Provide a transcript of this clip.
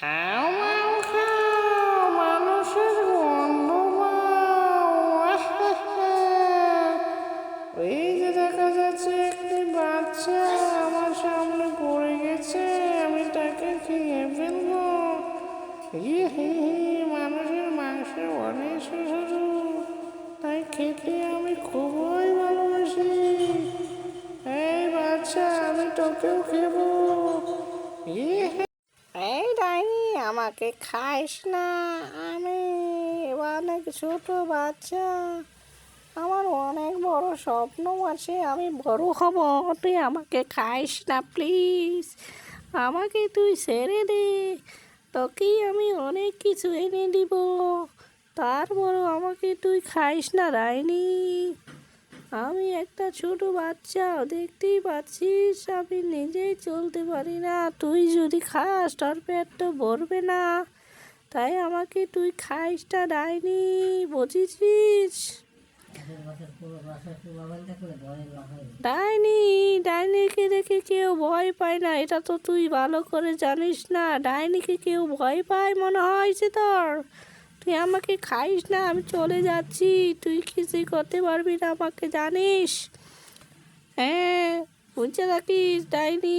হাও মানুষের গন্ধ পাও এই যে দেখা যাচ্ছে একটি বাচ্চা আমার সামনে পড়ে গেছে আমি তাকে খেয়ে হি হি হি, মানুষের অনেক তাই খেতে আমি খুবই ভালোবাসি। এই বাচ্চা আমি তোকেও খেবো। হি হি। আমাকে খাইস না। আমি অনেক ছোট বাচ্চা। আমার অনেক বড় স্বপ্ন আছে, আমি বড় হব, তুই আমাকে খাইস না, প্লিজ। আমাকে তুই ছেড়ে দে। তোকেই আমি অনেক কিছু এনে দিব। তারপরও আমাকে তুই খাইস না ডাইনি আমি একটা ছোট বাচ্চা, দেখতেই পাচ্ছিস, আমি নিজেই চলতে পারি না। তুই যদি খাস, তোর পেট তো ভরবে না। তাই আমাকে তুই খাইস না ডাইনি, বুঝেছিস? ডাইনি, ডাইনিকে দেখে কেউ ভয় পায় না, এটা তো তুই ভালো করে জানিস না। ডাইনিকে কেউ ভয় পায় মনে হয়েছে তোর। তুই আমাকে খাইস না, আমি চলে যাচ্ছি। তুই কিছুই করতে পারবি না আমাকে, জানিস? হ্যাঁ বুঝতে থাকিস ডাইনি